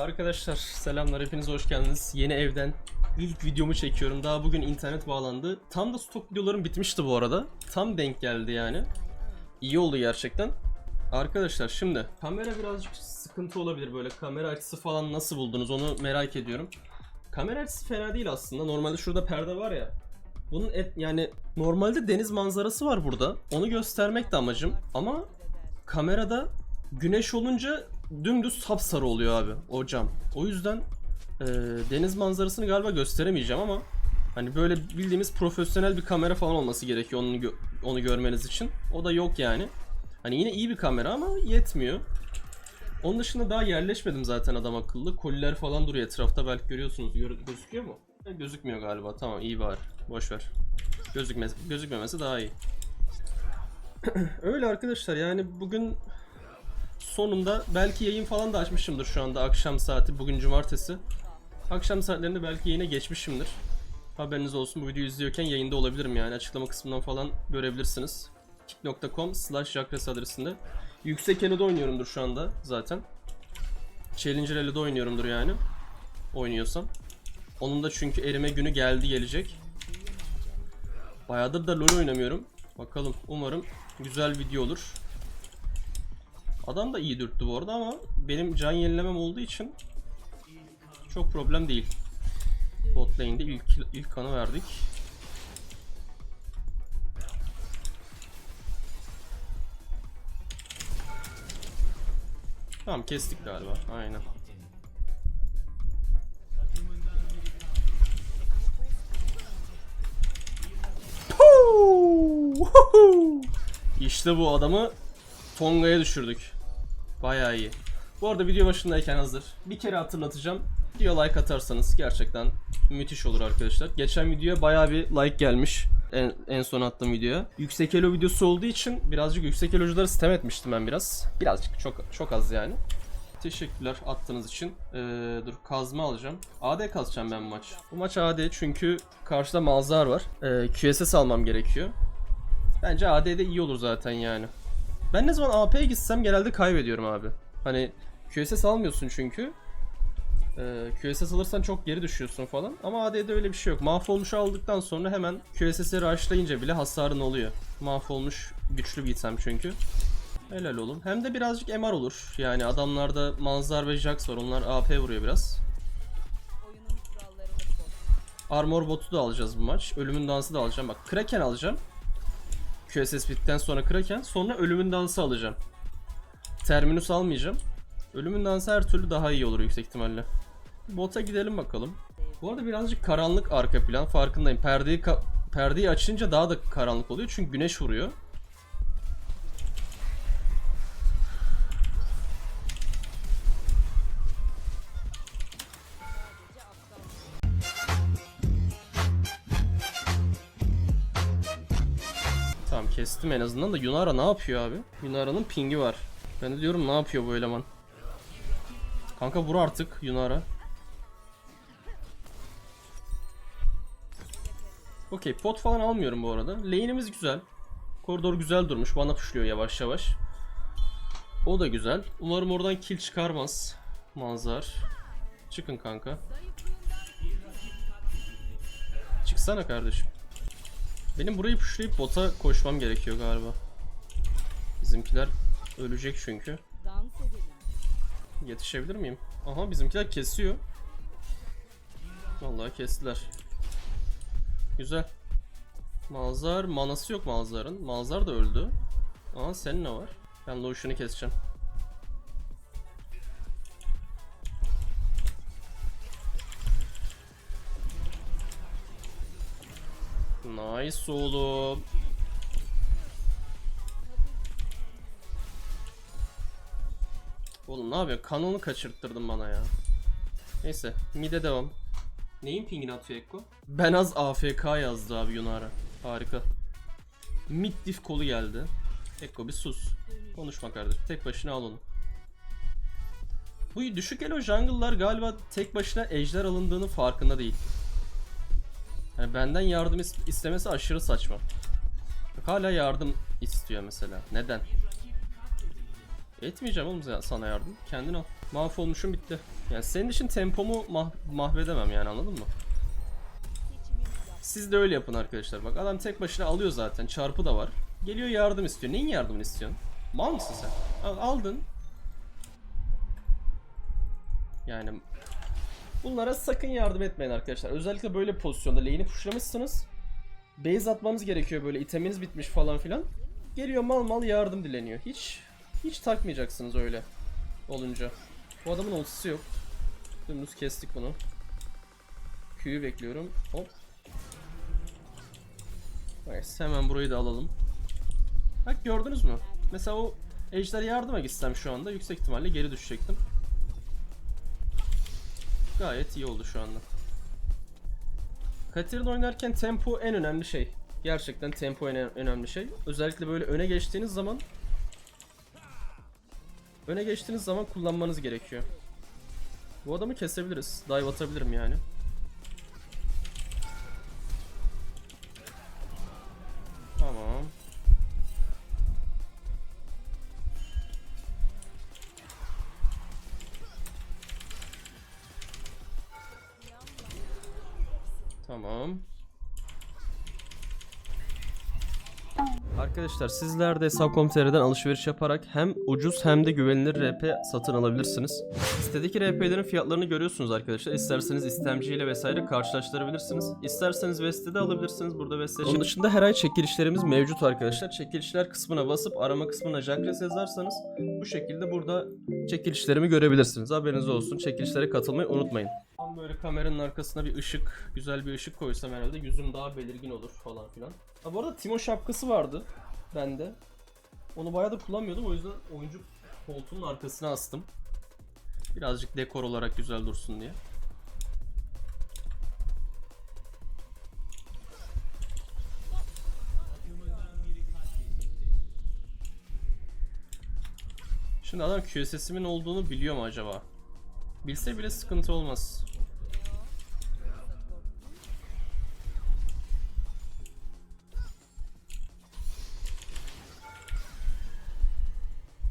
Arkadaşlar selamlar hepiniz hoş geldiniz. Yeni evden ilk videomu çekiyorum. Daha bugün internet bağlandı. Tam da stok videolarım bitmişti bu arada. Tam denk geldi yani. İyi oldu gerçekten. Arkadaşlar şimdi kamera birazcık sıkıntı olabilir böyle kamera açısı falan nasıl buldunuz onu merak ediyorum. Kamera açısı fena değil aslında. Normalde şurada perde var ya. Bunun et, yani normalde deniz manzarası var burada. Onu göstermek de amacım. Ama kamerada güneş olunca dümdüz sapsarı oluyor abi o cam. O yüzden e, deniz manzarasını galiba gösteremeyeceğim ama hani böyle bildiğimiz profesyonel bir kamera falan olması gerekiyor onu onu görmeniz için. O da yok yani. Hani yine iyi bir kamera ama yetmiyor. Onun dışında daha yerleşmedim zaten adam akıllı. Koliler falan duruyor etrafta belki görüyorsunuz. Gör- gözüküyor mu? Ha, gözükmüyor galiba. Tamam iyi var. Boş ver. Gözükmez gözükmemesi daha iyi. Öyle arkadaşlar yani bugün sonunda belki yayın falan da açmışımdır şu anda akşam saati. Bugün cumartesi. Akşam saatlerinde belki yayına geçmişimdir. Haberiniz olsun bu videoyu izliyorken yayında olabilirim yani. Açıklama kısmından falan görebilirsiniz. kick.com slash adresinde. Yüksek Elo'da oynuyorumdur şu anda zaten. Challenger Elo'da oynuyorumdur yani. Oynuyorsam. Onun da çünkü erime günü geldi gelecek. Bayağıdır da LoL oynamıyorum. Bakalım umarım güzel video olur. Adam da iyi dürttü bu arada ama benim can yenilemem olduğu için çok problem değil. Bot lane'de ilk, ilk kanı verdik. Tamam kestik galiba. Aynen. İşte bu adamı Tonga'ya düşürdük. Bayağı iyi. Bu arada video başındayken hazır. Bir kere hatırlatacağım. Video like atarsanız gerçekten müthiş olur arkadaşlar. Geçen videoya bayağı bir like gelmiş. En, en son attığım videoya. Yüksek elo videosu olduğu için birazcık yüksek elocuları sitem etmiştim ben biraz. Birazcık çok çok az yani. Teşekkürler attığınız için. Ee, dur kazma alacağım. AD kazacağım ben bu maç. Bu maç AD çünkü karşıda Malzar var. Ee, QSS almam gerekiyor. Bence AD'de iyi olur zaten yani. Ben ne zaman AP'ye gitsem genelde kaybediyorum abi. Hani QSS almıyorsun çünkü. Ee, QSS alırsan çok geri düşüyorsun falan. Ama AD'de öyle bir şey yok. Mahvolmuş aldıktan sonra hemen QSS'i rushlayınca bile hasarın oluyor. Mahvolmuş güçlü bir item çünkü. Helal olun. Hem de birazcık MR olur. Yani adamlarda Manzar ve Jax var. Onlar AP vuruyor biraz. Armor botu da alacağız bu maç. Ölümün dansı da alacağım. Bak Kraken alacağım. QSS bitten sonra Kraken. Sonra ölümün dansı alacağım. Terminus almayacağım. Ölümün dansı her türlü daha iyi olur yüksek ihtimalle. Bota gidelim bakalım. Bu arada birazcık karanlık arka plan farkındayım. Perdeyi perdeyi açınca daha da karanlık oluyor çünkü güneş vuruyor. Kestim en azından da Yunara ne yapıyor abi? Yunara'nın pingi var. Ben de diyorum ne yapıyor bu eleman? Kanka vur artık Yunara. Okey pot falan almıyorum bu arada. Lane'imiz güzel. Koridor güzel durmuş. Bana pushluyor yavaş yavaş. O da güzel. Umarım oradan kill çıkarmaz. Manzar. Çıkın kanka. Çıksana kardeşim. Benim burayı pushlayıp bota koşmam gerekiyor galiba. Bizimkiler ölecek çünkü. Yetişebilir miyim? Aha bizimkiler kesiyor. Vallahi kestiler. Güzel. Malzar manası yok Malzar'ın. Malzar da öldü. Aha senin ne var? Ben Lotion'u keseceğim. Nice oğlum. Oğlum ne yapıyor? Kanonu kaçırttırdın bana ya. Neyse, mide devam. Neyin pingini atıyor Ekko? Ben az AFK yazdı abi Yunara. Harika. Mid diff kolu geldi. Ekko bir sus. Konuşma kardeşim. Tek başına al onu. Bu düşük elo jungle'lar galiba tek başına ejder alındığının farkında değil. Yani benden yardım is- istemesi aşırı saçma. Bak hala yardım istiyor mesela. Neden? Etmeyeceğim oğlum sana yardım. Kendin al. Mahvolmuşum bitti. Yani senin için tempomu mah- mahvedemem yani anladın mı? Siz de öyle yapın arkadaşlar. Bak adam tek başına alıyor zaten. Çarpı da var. Geliyor yardım istiyor. Neyin yardımını istiyorsun? Mal mısın sen? Al- aldın. Yani bunlara sakın yardım etmeyin arkadaşlar. Özellikle böyle pozisyonda lane'i pushlamışsınız. Base atmanız gerekiyor böyle iteminiz bitmiş falan filan. Geliyor mal mal yardım dileniyor. Hiç hiç takmayacaksınız öyle olunca. Bu adamın ultisi yok. Dümdüz kestik bunu. Q'yu bekliyorum. Hop. Nice. Hemen burayı da alalım. Bak gördünüz mü? Mesela o Ejder yardıma gitsem şu anda yüksek ihtimalle geri düşecektim. Gayet iyi oldu şu anda. Katarina oynarken tempo en önemli şey. Gerçekten tempo en önemli şey. Özellikle böyle öne geçtiğiniz zaman öne geçtiğiniz zaman kullanmanız gerekiyor. Bu adamı kesebiliriz. Dive atabilirim yani. Tamam. Arkadaşlar sizler de Hesap.com.tr'den alışveriş yaparak hem ucuz hem de güvenilir RP satın alabilirsiniz. Sitedeki RP'lerin fiyatlarını görüyorsunuz arkadaşlar. İsterseniz istemciyle vesaire karşılaştırabilirsiniz. İsterseniz de alabilirsiniz. Burada West'te Onun dışında her ay çekilişlerimiz mevcut arkadaşlar. Çekilişler kısmına basıp arama kısmına Jacques yazarsanız bu şekilde burada çekilişlerimi görebilirsiniz. Haberiniz olsun. Çekilişlere katılmayı unutmayın. Tam böyle kameranın arkasına bir ışık, güzel bir ışık koysam herhalde yüzüm daha belirgin olur falan filan. Ha bu arada Timo şapkası vardı bende. Onu bayağı da kullanmıyordum o yüzden oyuncu koltuğunun arkasına astım. Birazcık dekor olarak güzel dursun diye. Şimdi adam QSS'imin olduğunu biliyor mu acaba? Bilse bile sıkıntı olmaz.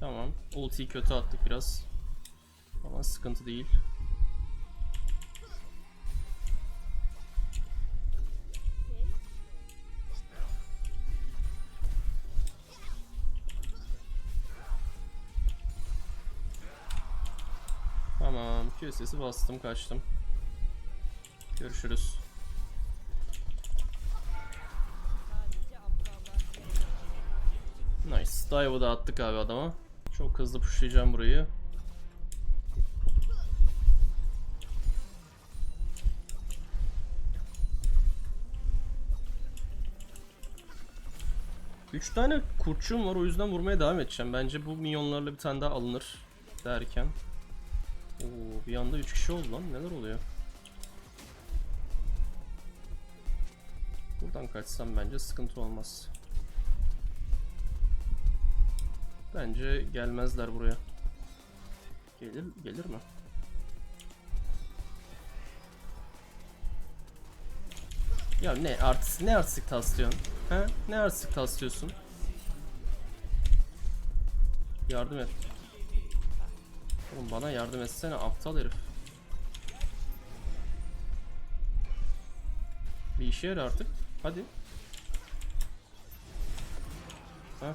Tamam. Ultiyi kötü attık biraz. Ama sıkıntı değil. Tamam. QSS'i bastım kaçtım. Görüşürüz. Nice. Dive'ı da attık abi adama. Çok hızlı pushlayacağım burayı. Üç tane kurçum var o yüzden vurmaya devam edeceğim. Bence bu minyonlarla bir tane daha alınır derken. Oo, bir anda 3 kişi oldu lan. Neler oluyor? Buradan kaçsam bence sıkıntı olmaz. Bence gelmezler buraya. Gelir gelir mi? Ya ne artist ne artistik taslıyorsun? He? Ne artistik taslıyorsun? Yardım et. Oğlum bana yardım etsene aptal herif. Bir işe yarar artık. Hadi. Heh.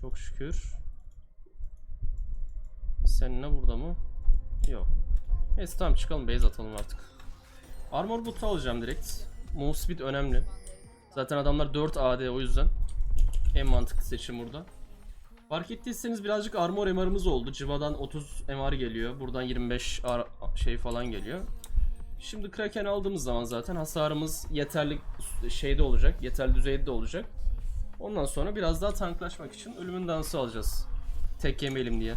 Çok şükür. Seninle burada mı? Yok. Neyse tamam çıkalım base atalım artık. Armor boot'u alacağım direkt. Move speed önemli. Zaten adamlar 4 AD o yüzden. En mantıklı seçim burada. Fark ettiyseniz birazcık armor MR'ımız oldu. Civa'dan 30 MR geliyor. Buradan 25 ar- şey falan geliyor. Şimdi Kraken aldığımız zaman zaten hasarımız yeterli şeyde olacak. Yeterli düzeyde de olacak. Ondan sonra biraz daha tanklaşmak için ölümün dansı alacağız. Tek yemeyelim diye.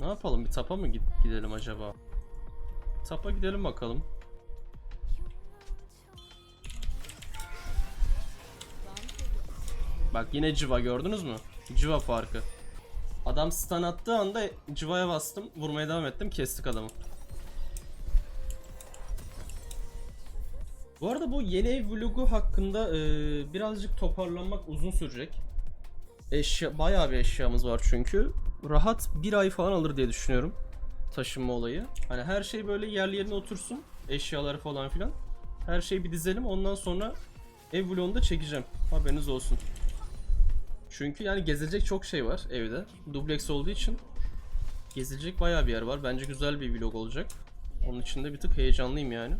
Ne yapalım? Bir tapa mı gid- gidelim acaba? Tapa gidelim bakalım. Bak yine civa gördünüz mü? Civa farkı. Adam stun attığı anda civaya bastım. Vurmaya devam ettim. Kestik adamı. Bu arada bu yeni ev vlogu hakkında e, birazcık toparlanmak uzun sürecek. Eşya, bayağı bir eşyamız var çünkü. Rahat bir ay falan alır diye düşünüyorum. Taşınma olayı. Hani her şey böyle yerli yerine otursun. Eşyalar falan filan. Her şeyi bir dizelim ondan sonra ev vlogunu da çekeceğim. Haberiniz olsun. Çünkü yani gezilecek çok şey var evde. Dubleks olduğu için gezilecek bayağı bir yer var. Bence güzel bir vlog olacak. Onun için de bir tık heyecanlıyım yani.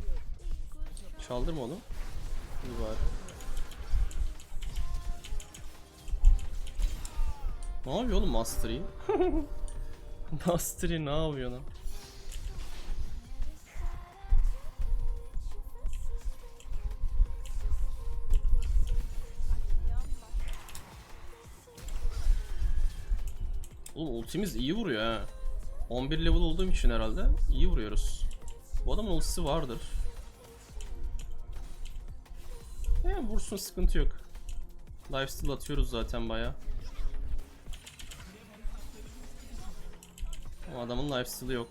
Çaldırma onu. İyi bari. Ne yapıyor oğlum Mastery? Mastery ne yapıyor lan? Oğlum ultimiz iyi vuruyor ha. 11 level olduğum için herhalde iyi vuruyoruz. Bu adamın ultisi vardır. Ya vursun sıkıntı yok. Lifesteal atıyoruz zaten baya. O adamın lifesteal'ı yok.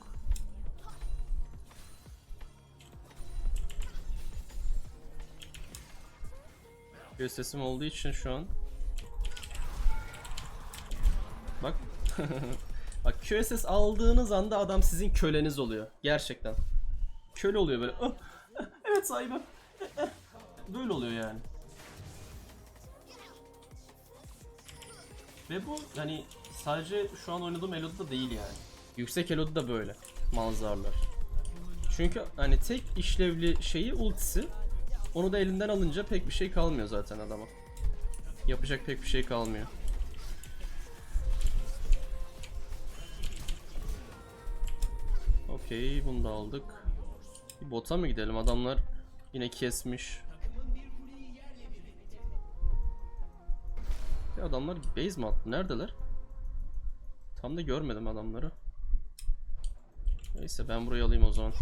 Göz sesim olduğu için şu an. Bak. QSS aldığınız anda adam sizin köleniz oluyor. Gerçekten. Köle oluyor böyle. "Ah, ah, evet sahibim. Böyle oluyor yani. Ve bu hani sadece şu an oynadığım Elo'da değil yani. Yüksek Elo'da da böyle manzaralar. Çünkü hani tek işlevli şeyi ultisi. Onu da elinden alınca pek bir şey kalmıyor zaten adama. Yapacak pek bir şey kalmıyor. Okey bunu da aldık. Bir bota mı gidelim? Adamlar yine kesmiş. Ya adamlar base mi attı? Neredeler? Tam da görmedim adamları. Neyse ben burayı alayım o zaman.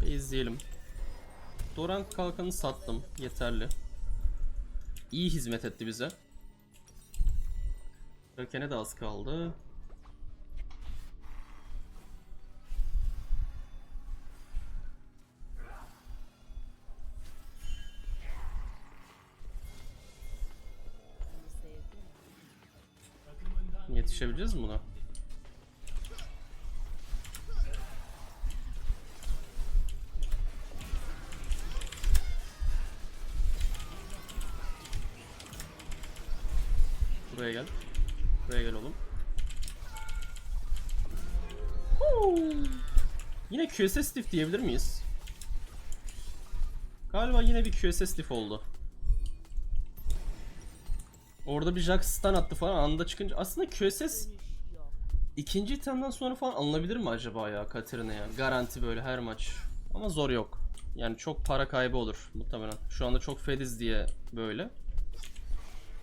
Base diyelim. Dorant kalkanı sattım. Yeterli. İyi hizmet etti bize. Raken'e de az kaldı. Yetişebileceğiz mi buna? Buraya gel. Yine QSS diff diyebilir miyiz? Galiba yine bir QSS diff oldu. Orada bir Jax stun attı falan anında çıkınca aslında QSS ikinci itemden sonra falan alınabilir mi acaba ya Katarina'ya? Garanti böyle her maç. Ama zor yok. Yani çok para kaybı olur muhtemelen. Şu anda çok fediz diye böyle.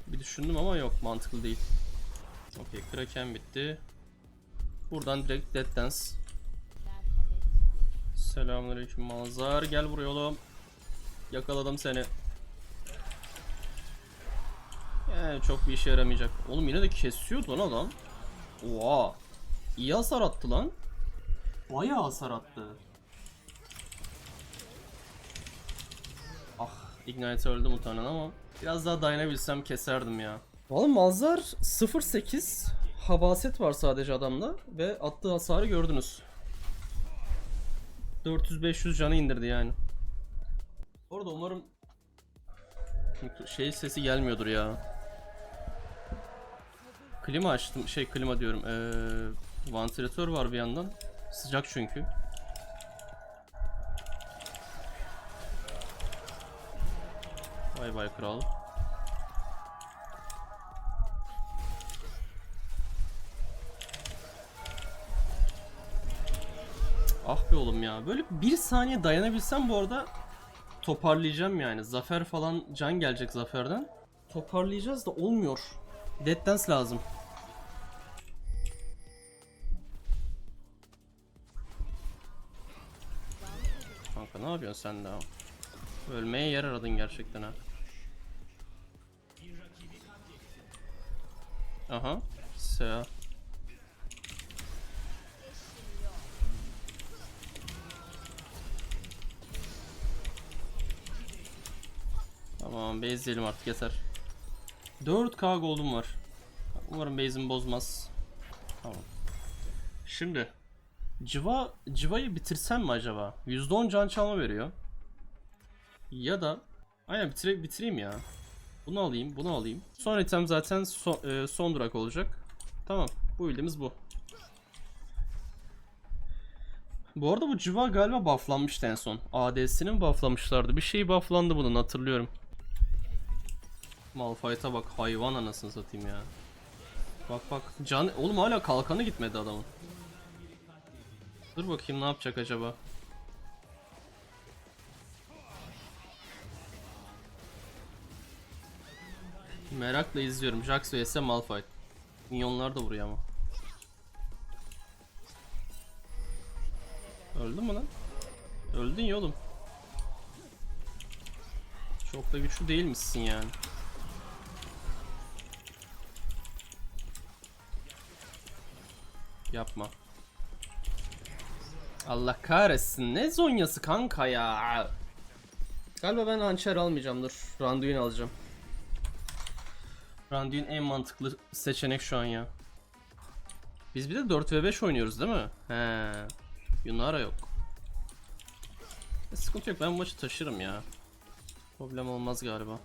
Bir düşündüm ama yok mantıklı değil. Okey Kraken bitti. Buradan direkt Dead Dance. Selamünaleyküm Mazhar. Gel buraya oğlum. Yakaladım seni. Yani çok bir işe yaramayacak. Oğlum yine de kesiyordu lan adam. Oha. İyi hasar attı lan. Bayağı hasar attı. Ah, Ignite öldü muhtemelen ama biraz daha dayanabilsem keserdim ya. Valla Malzar 0.8 habaset var sadece adamda ve attığı hasarı gördünüz. 400-500 canı indirdi yani. Orada umarım şey sesi gelmiyordur ya. Klima açtım. Şey klima diyorum. Ee, vantilatör var bir yandan. Sıcak çünkü. Vay vay kral. Ah be oğlum ya. Böyle bir saniye dayanabilsem bu arada toparlayacağım yani. Zafer falan can gelecek zaferden. Toparlayacağız da olmuyor. Dead Dance lazım. Kanka ne yapıyorsun sen daha? Ölmeye yer aradın gerçekten ha. Aha. Sea. Tamam base'leyelim artık yeter. 4k gold'um var. Umarım base'imi bozmaz. Tamam. Şimdi Civa Civa'yı bitirsem mi acaba? %10 can çalma veriyor. Ya da aynen bitire, bitireyim ya. Bunu alayım, bunu alayım. Son item zaten so- e, son durak olacak. Tamam. Bu bildiğimiz bu. Bu arada bu civa galiba bufflanmıştı en son. ADS'ini mi bufflamışlardı? Bir şey bufflandı bunun hatırlıyorum. Malphite'a bak hayvan anasını satayım ya. Bak bak can oğlum hala kalkanı gitmedi adamın. Dur bakayım ne yapacak acaba? Merakla izliyorum. Jax vs Malphite. Minyonlar da vuruyor ama. Öldün mü lan? Öldün ya oğlum. Çok da güçlü değilmişsin yani. Yapma. Allah kahretsin. Ne zonyası kanka ya. Galiba ben hançer almayacağım dur. Randuin alacağım. Randuin en mantıklı seçenek şu an ya. Biz bir de 4 ve 5 oynuyoruz değil mi? He. Yunara yok. Sıkıntı yok ben bu maçı taşırım ya. Problem olmaz galiba.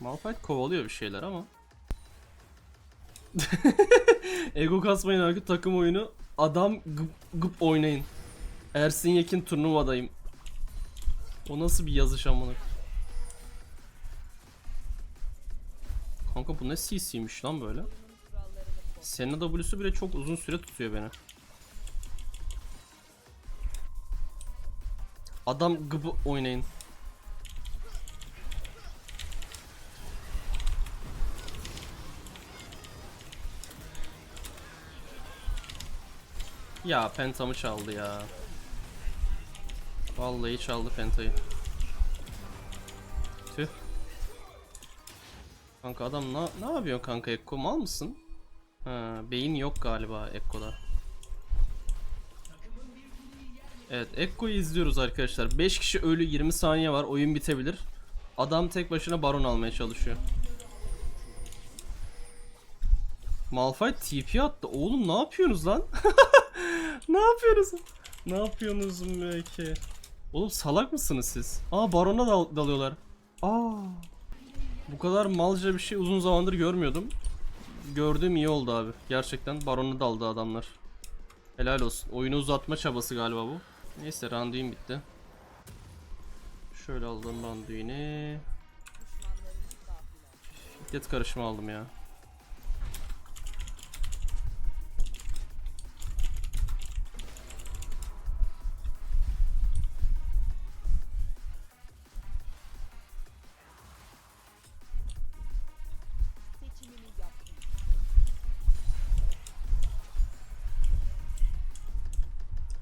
Malphite kovalıyor bir şeyler ama. Ego kasmayın artık takım oyunu. Adam gıp, gıp oynayın. Ersin Yekin turnuvadayım. O nasıl bir yazış amına? Kanka bu ne CC'ymiş lan böyle? Senin W'su bile çok uzun süre tutuyor beni. Adam gıbı oynayın. Ya pentamı çaldı ya. Vallahi çaldı pentayı. Tüh. Kanka adam ne, ne yapıyor kanka Ekko mal mısın? Ha, beyin yok galiba Ekko'da. Evet Ekko'yu izliyoruz arkadaşlar. 5 kişi ölü 20 saniye var oyun bitebilir. Adam tek başına baron almaya çalışıyor. Malphite TP attı. Oğlum ne yapıyorsunuz lan? ne yapıyorsunuz? Ne yapıyorsunuz belki? Oğlum salak mısınız siz? Aa barona dal- dalıyorlar. Aa. Bu kadar malca bir şey uzun zamandır görmüyordum. Gördüğüm iyi oldu abi. Gerçekten barona daldı adamlar. Helal olsun. Oyunu uzatma çabası galiba bu. Neyse randuin bitti. Şöyle aldım randuini. Şiddet karışımı aldım ya.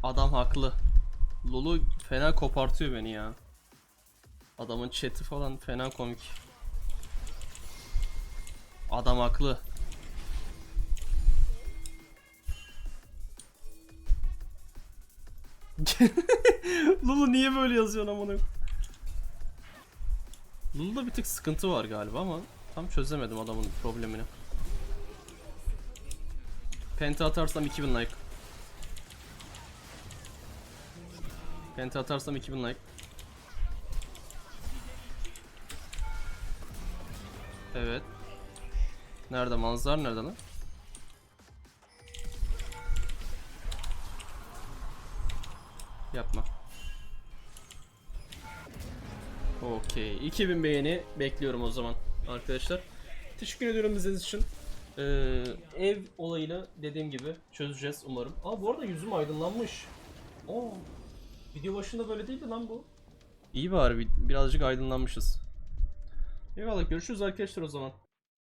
Adam haklı. Lulu fena kopartıyor beni ya. Adamın chat'i falan fena komik. Adam haklı. Lulu niye böyle yazıyorsun amına? Lulu'da bir tık sıkıntı var galiba ama tam çözemedim adamın problemini. Penta atarsam 2000 like. Penta atarsam 2000 like. Evet. Nerede manzar nerede lan? Yapma. Okey. 2000 beğeni bekliyorum o zaman arkadaşlar. Teşekkür ediyorum izlediğiniz için. Ee, ev olayını dediğim gibi çözeceğiz umarım. Aa bu arada yüzüm aydınlanmış. Oo. Video başında böyle değildi lan bu. İyi bari bi- birazcık aydınlanmışız. Eyvallah görüşürüz arkadaşlar o zaman.